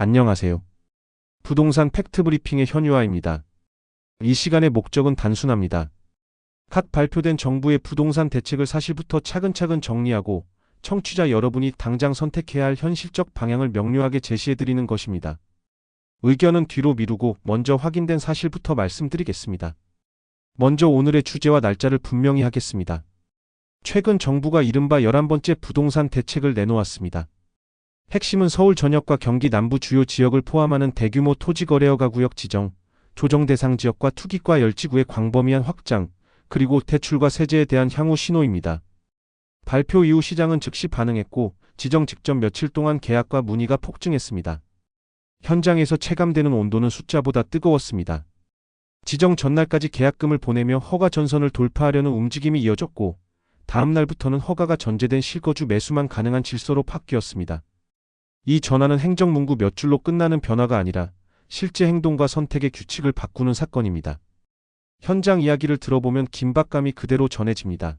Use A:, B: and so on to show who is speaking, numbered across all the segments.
A: 안녕하세요. 부동산 팩트 브리핑의 현유아입니다. 이 시간의 목적은 단순합니다. 갓 발표된 정부의 부동산 대책을 사실부터 차근차근 정리하고 청취자 여러분이 당장 선택해야 할 현실적 방향을 명료하게 제시해드리는 것입니다. 의견은 뒤로 미루고 먼저 확인된 사실부터 말씀드리겠습니다. 먼저 오늘의 주제와 날짜를 분명히 하겠습니다. 최근 정부가 이른바 11번째 부동산 대책을 내놓았습니다. 핵심은 서울 전역과 경기 남부 주요 지역을 포함하는 대규모 토지거래허가 구역 지정, 조정 대상 지역과 투기과 열지구의 광범위한 확장, 그리고 대출과 세제에 대한 향후 신호입니다. 발표 이후 시장은 즉시 반응했고 지정 직전 며칠 동안 계약과 문의가 폭증했습니다. 현장에서 체감되는 온도는 숫자보다 뜨거웠습니다. 지정 전날까지 계약금을 보내며 허가 전선을 돌파하려는 움직임이 이어졌고 다음 날부터는 허가가 전제된 실거주 매수만 가능한 질서로 바뀌었습니다. 이 전환은 행정문구 몇 줄로 끝나는 변화가 아니라 실제 행동과 선택의 규칙을 바꾸는 사건입니다. 현장 이야기를 들어보면 긴박감이 그대로 전해집니다.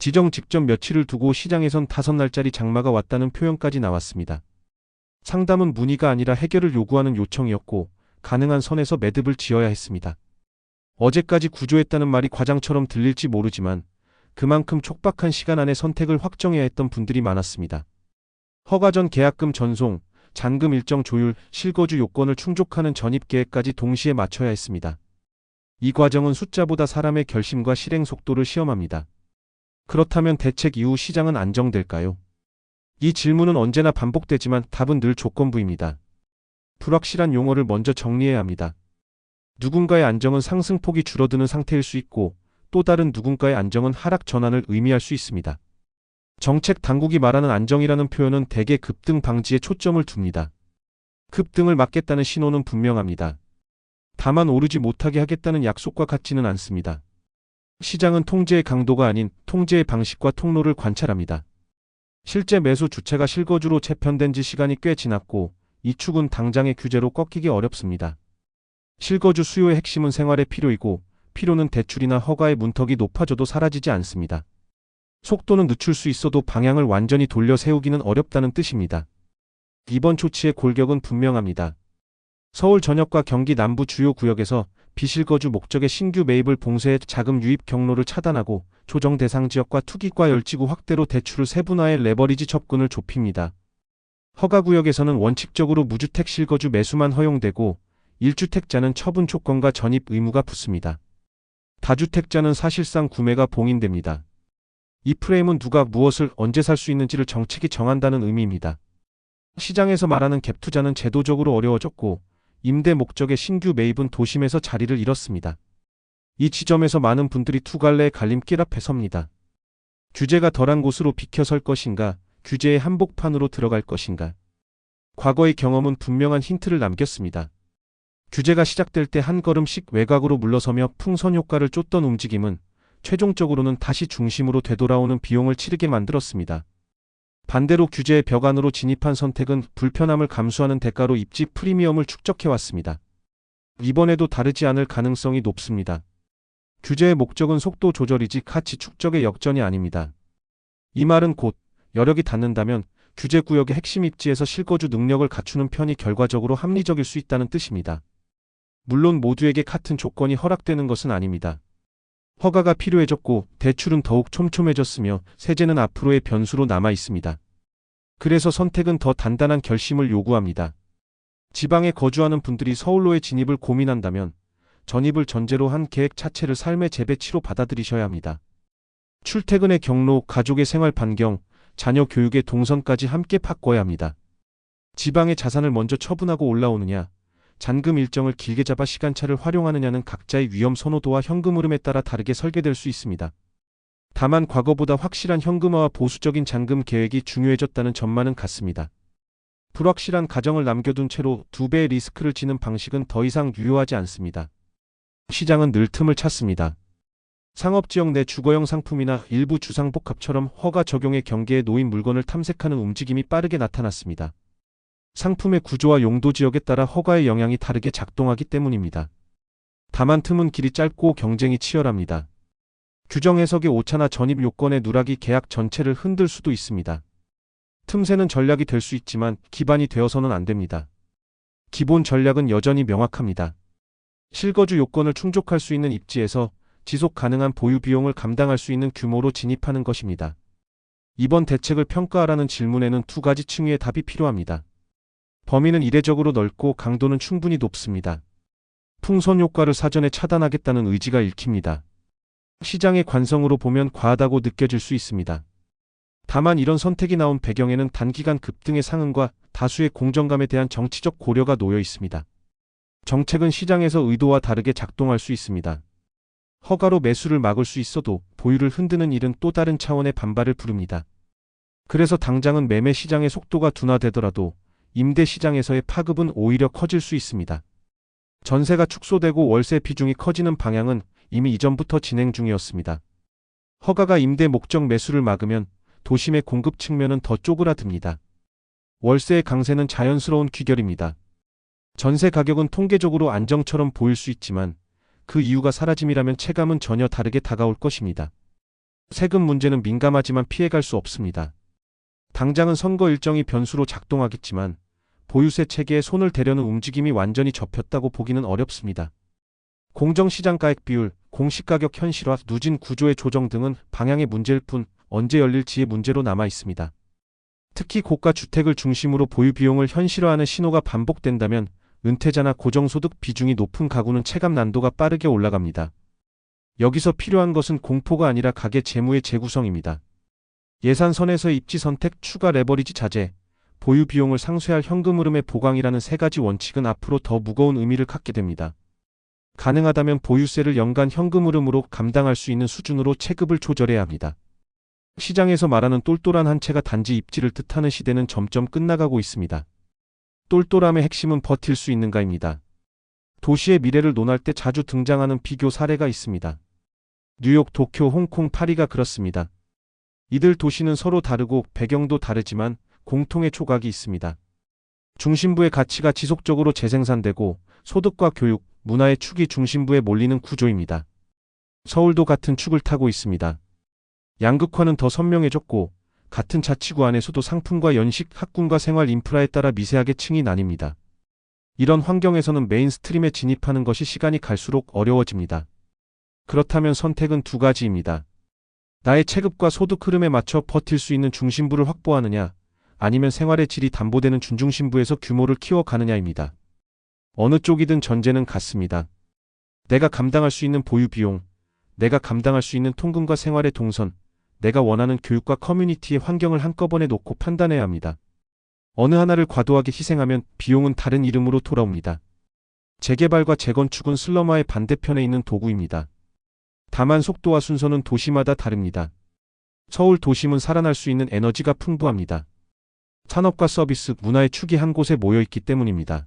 A: 지정 직전 며칠을 두고 시장에선 다섯 날짜리 장마가 왔다는 표현까지 나왔습니다. 상담은 문의가 아니라 해결을 요구하는 요청이었고 가능한 선에서 매듭을 지어야 했습니다. 어제까지 구조했다는 말이 과장처럼 들릴지 모르지만 그만큼 촉박한 시간 안에 선택을 확정해야 했던 분들이 많았습니다. 허가 전 계약금 전송, 잔금 일정 조율, 실거주 요건을 충족하는 전입 계획까지 동시에 맞춰야 했습니다. 이 과정은 숫자보다 사람의 결심과 실행 속도를 시험합니다. 그렇다면 대책 이후 시장은 안정될까요? 이 질문은 언제나 반복되지만 답은 늘 조건부입니다. 불확실한 용어를 먼저 정리해야 합니다. 누군가의 안정은 상승폭이 줄어드는 상태일 수 있고 또 다른 누군가의 안정은 하락 전환을 의미할 수 있습니다. 정책 당국이 말하는 안정이라는 표현은 대개 급등 방지에 초점을 둡니다. 급등을 막겠다는 신호는 분명합니다. 다만 오르지 못하게 하겠다는 약속과 같지는 않습니다. 시장은 통제의 강도가 아닌 통제의 방식과 통로를 관찰합니다. 실제 매수 주체가 실거주로 재편된 지 시간이 꽤 지났고 이 축은 당장의 규제로 꺾이기 어렵습니다. 실거주 수요의 핵심은 생활의 필요이고 필요는 대출이나 허가의 문턱이 높아져도 사라지지 않습니다. 속도는 늦출 수 있어도 방향을 완전히 돌려 세우기는 어렵다는 뜻입니다. 이번 조치의 골격은 분명합니다. 서울 전역과 경기 남부 주요 구역에서 비실거주 목적의 신규 매입을 봉쇄해 자금 유입 경로를 차단하고 조정 대상 지역과 투기과 열지구 확대로 대출을 세분화해 레버리지 접근을 좁힙니다. 허가 구역에서는 원칙적으로 무주택 실거주 매수만 허용되고 1주택자는 처분 조건과 전입 의무가 붙습니다. 다주택자는 사실상 구매가 봉인됩니다. 이 프레임은 누가 무엇을 언제 살 수 있는지를 정책이 정한다는 의미입니다. 시장에서 말하는 갭 투자는 제도적으로 어려워졌고 임대 목적의 신규 매입은 도심에서 자리를 잃었습니다. 이 지점에서 많은 분들이 투갈래의 갈림길 앞에 섭니다. 규제가 덜한 곳으로 비켜설 것인가, 규제의 한복판으로 들어갈 것인가. 과거의 경험은 분명한 힌트를 남겼습니다. 규제가 시작될 때 한 걸음씩 외곽으로 물러서며 풍선 효과를 쫓던 움직임은 최종적으로는 다시 중심으로 되돌아오는 비용을 치르게 만들었습니다. 반대로 규제의 벽 안으로 진입한 선택은 불편함을 감수하는 대가로 입지 프리미엄을 축적해왔습니다. 이번에도 다르지 않을 가능성이 높습니다. 규제의 목적은 속도 조절이지 가치 축적의 역전이 아닙니다. 이 말은 곧 여력이 닿는다면 규제 구역의 핵심 입지에서 실거주 능력을 갖추는 편이 결과적으로 합리적일 수 있다는 뜻입니다. 물론 모두에게 같은 조건이 허락되는 것은 아닙니다. 허가가 필요해졌고 대출은 더욱 촘촘해졌으며 세제는 앞으로의 변수로 남아 있습니다. 그래서 선택은 더 단단한 결심을 요구합니다. 지방에 거주하는 분들이 서울로의 진입을 고민한다면 전입을 전제로 한 계획 자체를 삶의 재배치로 받아들이셔야 합니다. 출퇴근의 경로, 가족의 생활 반경, 자녀 교육의 동선까지 함께 바꿔야 합니다. 지방의 자산을 먼저 처분하고 올라오느냐, 잔금 일정을 길게 잡아 시간차를 활용하느냐는 각자의 위험 선호도와 현금 흐름에 따라 다르게 설계될 수 있습니다. 다만 과거보다 확실한 현금화와 보수적인 잔금 계획이 중요해졌다는 점만은 같습니다. 불확실한 가정을 남겨둔 채로 두 배의 리스크를 지는 방식은 더 이상 유효하지 않습니다. 시장은 늘 틈을 찾습니다. 상업지역 내 주거용 상품이나 일부 주상복합처럼 허가 적용의 경계에 놓인 물건을 탐색하는 움직임이 빠르게 나타났습니다. 상품의 구조와 용도 지역에 따라 허가의 영향이 다르게 작동하기 때문입니다. 다만 틈은 길이 짧고 경쟁이 치열합니다. 규정 해석의 오차나 전입 요건의 누락이 계약 전체를 흔들 수도 있습니다. 틈새는 전략이 될 수 있지만 기반이 되어서는 안 됩니다. 기본 전략은 여전히 명확합니다. 실거주 요건을 충족할 수 있는 입지에서 지속 가능한 보유 비용을 감당할 수 있는 규모로 진입하는 것입니다. 이번 대책을 평가하라는 질문에는 두 가지 층위의 답이 필요합니다. 범위는 이례적으로 넓고 강도는 충분히 높습니다. 풍선 효과를 사전에 차단하겠다는 의지가 읽힙니다. 시장의 관성으로 보면 과하다고 느껴질 수 있습니다. 다만 이런 선택이 나온 배경에는 단기간 급등의 상승과 다수의 공정감에 대한 정치적 고려가 놓여 있습니다. 정책은 시장에서 의도와 다르게 작동할 수 있습니다. 허가로 매수를 막을 수 있어도 보유를 흔드는 일은 또 다른 차원의 반발을 부릅니다. 그래서 당장은 매매 시장의 속도가 둔화되더라도 임대 시장에서의 파급은 오히려 커질 수 있습니다. 전세가 축소되고 월세 비중이 커지는 방향은 이미 이전부터 진행 중이었습니다. 허가가 임대 목적 매수를 막으면 도심의 공급 측면은 더 쪼그라듭니다. 월세의 강세는 자연스러운 귀결입니다. 전세 가격은 통계적으로 안정처럼 보일 수 있지만 그 이유가 사라짐이라면 체감은 전혀 다르게 다가올 것입니다. 세금 문제는 민감하지만 피해갈 수 없습니다. 당장은 선거 일정이 변수로 작동하겠지만 보유세 체계에 손을 대려는 움직임이 완전히 접혔다고 보기는 어렵습니다. 공정시장 가액 비율, 공시가격 현실화, 누진 구조의 조정 등은 방향의 문제일 뿐 언제 열릴지의 문제로 남아 있습니다. 특히 고가 주택을 중심으로 보유 비용을 현실화하는 신호가 반복된다면 은퇴자나 고정소득 비중이 높은 가구는 체감 난도가 빠르게 올라갑니다. 여기서 필요한 것은 공포가 아니라 가계 재무의 재구성입니다. 예산선에서의 입지 선택, 추가 레버리지 자제, 보유 비용을 상쇄할 현금 흐름의 보강이라는 세 가지 원칙은 앞으로 더 무거운 의미를 갖게 됩니다. 가능하다면 보유세를 연간 현금 흐름으로 감당할 수 있는 수준으로 체급을 조절해야 합니다. 시장에서 말하는 똘똘한 한 채가 단지 입지를 뜻하는 시대는 점점 끝나가고 있습니다. 똘똘함의 핵심은 버틸 수 있는가입니다. 도시의 미래를 논할 때 자주 등장하는 비교 사례가 있습니다. 뉴욕, 도쿄, 홍콩, 파리가 그렇습니다. 이들 도시는 서로 다르고 배경도 다르지만 공통의 초각이 있습니다. 중심부의 가치가 지속적으로 재생산되고 소득과 교육, 문화의 축이 중심부에 몰리는 구조입니다. 서울도 같은 축을 타고 있습니다. 양극화는 더 선명해졌고 같은 자치구 안에서도 상품과 연식, 학군과 생활 인프라에 따라 미세하게 층이 나뉩니다. 이런 환경에서는 메인스트림에 진입하는 것이 시간이 갈수록 어려워집니다. 그렇다면 선택은 두 가지입니다. 나의 체급과 소득 흐름에 맞춰 버틸 수 있는 중심부를 확보하느냐, 아니면 생활의 질이 담보되는 준중심부에서 규모를 키워가느냐입니다. 어느 쪽이든 전제는 같습니다. 내가 감당할 수 있는 보유 비용, 내가 감당할 수 있는 통근과 생활의 동선, 내가 원하는 교육과 커뮤니티의 환경을 한꺼번에 놓고 판단해야 합니다. 어느 하나를 과도하게 희생하면 비용은 다른 이름으로 돌아옵니다. 재개발과 재건축은 슬럼화의 반대편에 있는 도구입니다. 다만 속도와 순서는 도시마다 다릅니다. 서울 도심은 살아날 수 있는 에너지가 풍부합니다. 산업과 서비스, 문화의 축이 한 곳에 모여 있기 때문입니다.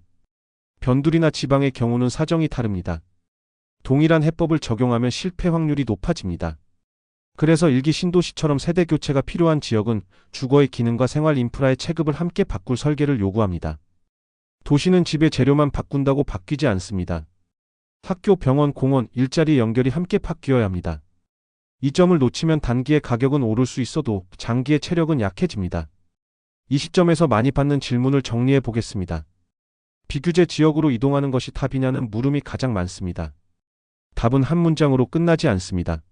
A: 변두리나 지방의 경우는 사정이 다릅니다. 동일한 해법을 적용하면 실패 확률이 높아집니다. 그래서 일기 신도시처럼 세대 교체가 필요한 지역은 주거의 기능과 생활 인프라의 체급을 함께 바꿀 설계를 요구합니다. 도시는 집의 재료만 바꾼다고 바뀌지 않습니다. 학교, 병원, 공원, 일자리 연결이 함께 바뀌어야 합니다. 이 점을 놓치면 단기의 가격은 오를 수 있어도 장기의 체력은 약해집니다. 이 시점에서 많이 받는 질문을 정리해 보겠습니다. 비규제 지역으로 이동하는 것이 답이냐는 물음이 가장 많습니다. 답은 한 문장으로 끝나지 않습니다.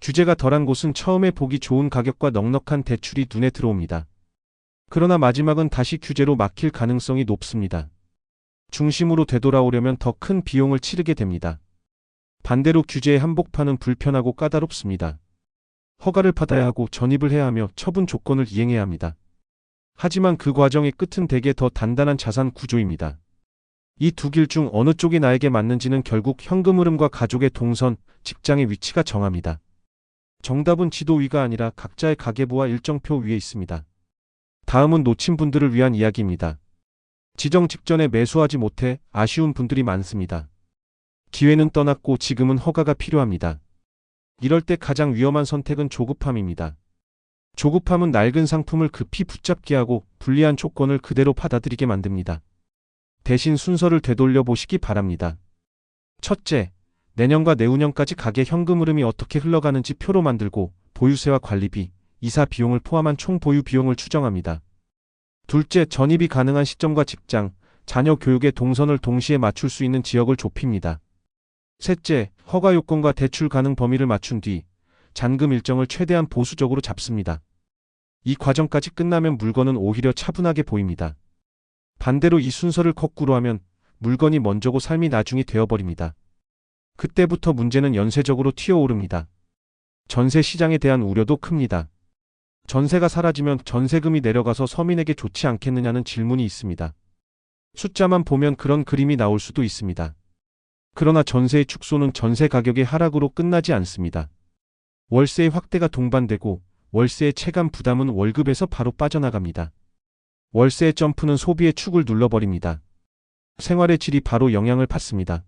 A: 규제가 덜한 곳은 처음에 보기 좋은 가격과 넉넉한 대출이 눈에 들어옵니다. 그러나 마지막은 다시 규제로 막힐 가능성이 높습니다. 중심으로 되돌아오려면 더 큰 비용을 치르게 됩니다. 반대로 규제의 한복판은 불편하고 까다롭습니다. 허가를 받아야 하고 전입을 해야 하며 처분 조건을 이행해야 합니다. 하지만 그 과정의 끝은 대개 더 단단한 자산 구조입니다. 이 두 길 중 어느 쪽이 나에게 맞는지는 결국 현금 흐름과 가족의 동선, 직장의 위치가 정합니다. 정답은 지도 위가 아니라 각자의 가계부와 일정표 위에 있습니다. 다음은 놓친 분들을 위한 이야기입니다. 지정 직전에 매수하지 못해 아쉬운 분들이 많습니다. 기회는 떠났고 지금은 허가가 필요합니다. 이럴 때 가장 위험한 선택은 조급함입니다. 조급함은 낡은 상품을 급히 붙잡게 하고 불리한 조건을 그대로 받아들이게 만듭니다. 대신 순서를 되돌려 보시기 바랍니다. 첫째, 내년과 내후년까지 가계 현금 흐름이 어떻게 흘러가는지 표로 만들고 보유세와 관리비, 이사 비용을 포함한 총 보유 비용을 추정합니다. 둘째, 전입이 가능한 시점과 직장, 자녀 교육에 동선을 동시에 맞출 수 있는 지역을 좁힙니다. 셋째, 허가 요건과 대출 가능 범위를 맞춘 뒤 잔금 일정을 최대한 보수적으로 잡습니다. 이 과정까지 끝나면 물건은 오히려 차분하게 보입니다. 반대로 이 순서를 거꾸로 하면 물건이 먼저고 삶이 나중이 되어버립니다. 그때부터 문제는 연쇄적으로 튀어오릅니다. 전세 시장에 대한 우려도 큽니다. 전세가 사라지면 전세금이 내려가서 서민에게 좋지 않겠느냐는 질문이 있습니다. 숫자만 보면 그런 그림이 나올 수도 있습니다. 그러나 전세의 축소는 전세 가격의 하락으로 끝나지 않습니다. 월세의 확대가 동반되고 월세의 체감 부담은 월급에서 바로 빠져나갑니다. 월세의 점프는 소비의 축을 눌러버립니다. 생활의 질이 바로 영향을 받습니다.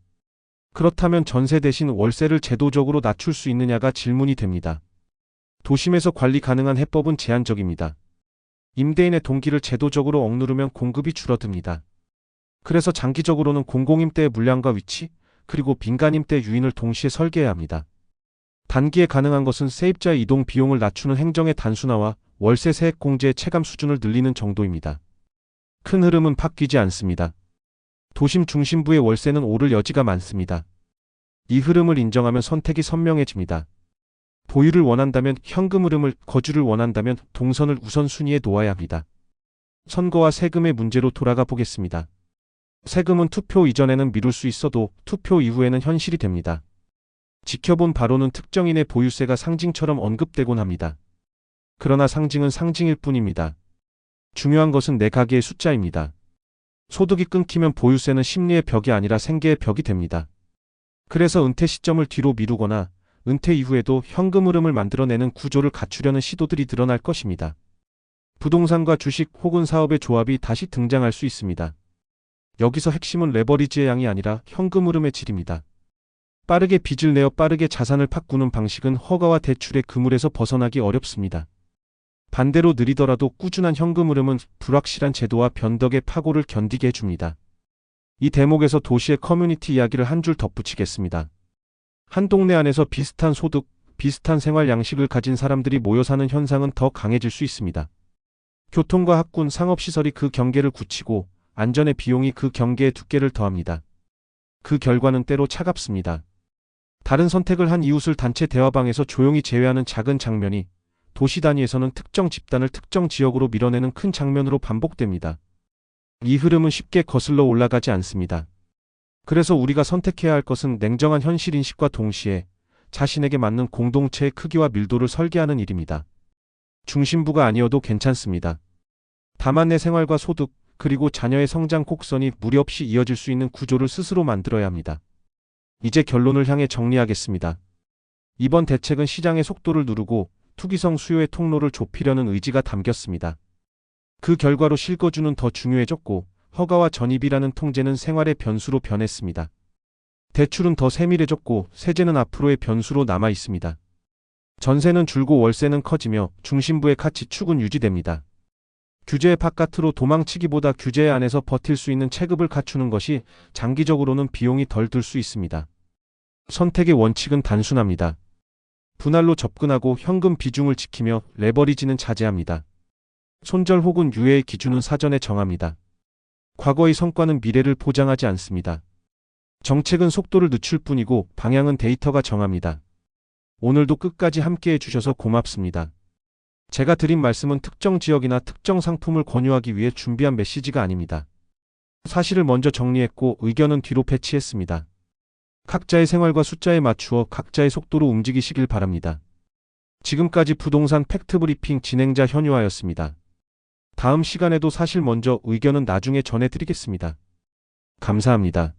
A: 그렇다면 전세 대신 월세를 제도적으로 낮출 수 있느냐가 질문이 됩니다. 도심에서 관리 가능한 해법은 제한적입니다. 임대인의 동기를 제도적으로 억누르면 공급이 줄어듭니다. 그래서 장기적으로는 공공임대의 물량과 위치, 그리고 민간임대 유인을 동시에 설계해야 합니다. 단기에 가능한 것은 세입자의 이동 비용을 낮추는 행정의 단순화와 월세 세액 공제의 체감 수준을 늘리는 정도입니다. 큰 흐름은 바뀌지 않습니다. 도심 중심부의 월세는 오를 여지가 많습니다. 이 흐름을 인정하면 선택이 선명해집니다. 보유를 원한다면 현금 흐름을, 거주를 원한다면 동선을 우선순위에 놓아야 합니다. 선거와 세금의 문제로 돌아가 보겠습니다. 세금은 투표 이전에는 미룰 수 있어도 투표 이후에는 현실이 됩니다. 지켜본 바로는 특정인의 보유세가 상징처럼 언급되곤 합니다. 그러나 상징은 상징일 뿐입니다. 중요한 것은 내 가계의 숫자입니다. 소득이 끊기면 보유세는 심리의 벽이 아니라 생계의 벽이 됩니다. 그래서 은퇴 시점을 뒤로 미루거나 은퇴 이후에도 현금 흐름을 만들어내는 구조를 갖추려는 시도들이 드러날 것입니다. 부동산과 주식 혹은 사업의 조합이 다시 등장할 수 있습니다. 여기서 핵심은 레버리지의 양이 아니라 현금 흐름의 질입니다. 빠르게 빚을 내어 빠르게 자산을 바꾸는 방식은 허가와 대출의 그물에서 벗어나기 어렵습니다. 반대로 느리더라도 꾸준한 현금 흐름은 불확실한 제도와 변덕의 파고를 견디게 해줍니다. 이 대목에서 도시의 커뮤니티 이야기를 한 줄 덧붙이겠습니다. 한 동네 안에서 비슷한 소득, 비슷한 생활 양식을 가진 사람들이 모여 사는 현상은 더 강해질 수 있습니다. 교통과 학군, 상업시설이 그 경계를 굳히고 안전의 비용이 그 경계의 두께를 더합니다. 그 결과는 때로 차갑습니다. 다른 선택을 한 이웃을 단체 대화방에서 조용히 제외하는 작은 장면이 도시 단위에서는 특정 집단을 특정 지역으로 밀어내는 큰 장면으로 반복됩니다. 이 흐름은 쉽게 거슬러 올라가지 않습니다. 그래서 우리가 선택해야 할 것은 냉정한 현실 인식과 동시에 자신에게 맞는 공동체의 크기와 밀도를 설계하는 일입니다. 중심부가 아니어도 괜찮습니다. 다만 내 생활과 소득, 그리고 자녀의 성장 곡선이 무리 없이 이어질 수 있는 구조를 스스로 만들어야 합니다. 이제 결론을 향해 정리하겠습니다. 이번 대책은 시장의 속도를 누르고 투기성 수요의 통로를 좁히려는 의지가 담겼습니다. 그 결과로 실거주는 더 중요해졌고 허가와 전입이라는 통제는 생활의 변수로 변했습니다. 대출은 더 세밀해졌고 세제는 앞으로의 변수로 남아 있습니다. 전세는 줄고 월세는 커지며 중심부의 가치 축은 유지됩니다. 규제 바깥으로 도망치기보다 규제 안에서 버틸 수 있는 체급을 갖추는 것이 장기적으로는 비용이 덜 들 수 있습니다. 선택의 원칙은 단순합니다. 분할로 접근하고 현금 비중을 지키며 레버리지는 자제합니다. 손절 혹은 유예의 기준은 사전에 정합니다. 과거의 성과는 미래를 보장하지 않습니다. 정책은 속도를 늦출 뿐이고 방향은 데이터가 정합니다. 오늘도 끝까지 함께 해 주셔서 고맙습니다. 제가 드린 말씀은 특정 지역이나 특정 상품을 권유하기 위해 준비한 메시지가 아닙니다. 사실을 먼저 정리했고 의견은 뒤로 배치했습니다. 각자의 생활과 숫자에 맞추어 각자의 속도로 움직이시길 바랍니다. 지금까지 부동산 팩트 브리핑 진행자 현유아였습니다. 다음 시간에도 사실 먼저 의견은 나중에 전해드리겠습니다. 감사합니다.